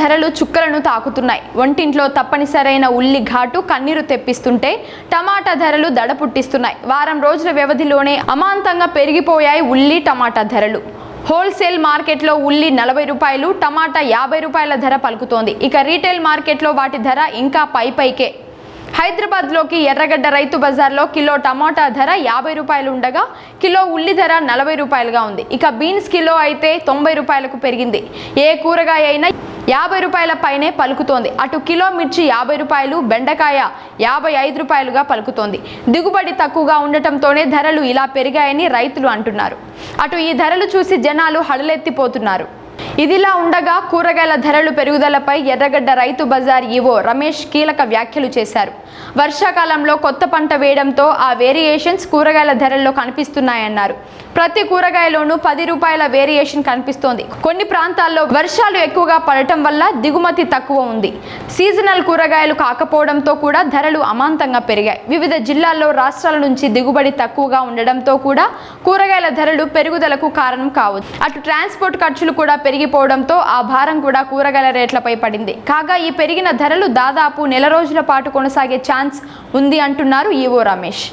ధరలు చుక్కలను తాకుతున్నాయి. వంటింట్లో తప్పనిసరైన ఉల్లి ఘాటు కన్నీరు తెప్పిస్తుంటే టమాటా ధరలు దడ పుట్టిస్తున్నాయి వారం రోజుల వ్యవధిలోనే అమాంతంగా పెరిగిపోయాయి ఉల్లి టమాటా ధరలు. హోల్సేల్ మార్కెట్లో ఉల్లి నలభై రూపాయలు టమాటా యాభై రూపాయల ధర పలుకుతోంది. ఇక రీటైల్ మార్కెట్లో వాటి ధర ఇంకా పై పైకే. హైదరాబాద్లోకి ఎర్రగడ్డ రైతు బజార్లో కిలో టమాటా ధర యాభై రూపాయలు ఉండగా కిలో ఉల్లి ధర నలభై రూపాయలుగా ఉంది. ఇక బీన్స్ కిలో అయితే తొంభై రూపాయలకు పెరిగింది. ఏ కూరగాయ అయినా యాభై రూపాయల పైనే పలుకుతోంది. అటు కిలో మిర్చి యాభై రూపాయలు బెండకాయ యాభై ఐదు రూపాయలుగా పలుకుతోంది. దిగుబడి తక్కువగా ఉండటంతోనే ధరలు ఇలా పెరిగాయని రైతులు అంటున్నారు. అటు ఈ ధరలు చూసి జనాలు హడలెత్తిపోతున్నారు. ఇదిలా ఉండగా కూరగాయల ధరలు పెరుగుదలపై ఎర్రగడ్డ రైతు బజార్ ఈవో రమేష్ కీలక వ్యాఖ్యలు చేశారు. వర్షాకాలంలో కొత్త పంట వేయడంతో ఆ వేరియేషన్స్ కూరగాయల ధరల్లో కనిపిస్తున్నాయన్నారు. ప్రతి కూరగాయలోనూ పది రూపాయల వేరియేషన్ కనిపిస్తోంది. కొన్ని ప్రాంతాల్లో వర్షాలు ఎక్కువగా పడటం వల్ల దిగుమతి తక్కువ ఉంది. సీజనల్ కూరగాయలు కాకపోవడంతో కూడా ధరలు అమాంతంగా పెరిగాయి. వివిధ జిల్లాల్లో రాష్ట్రాల నుంచి దిగుబడి తక్కువగా ఉండడంతో కూడా కూరగాయల ధరలు పెరుగుదలకు కారణం కావచ్చు. అటు ట్రాన్స్పోర్ట్ ఖర్చులు కూడా పెరిగి పెరిగిపోవడంతో ఆ భారం కూడా కూరగాయల రేట్లపై పడింది. కాగా ఈ పెరిగిన ధరలు దాదాపు నెల రోజుల పాటు కొనసాగే ఛాన్స్ ఉంది అంటున్నారు ఈవో రమేష్.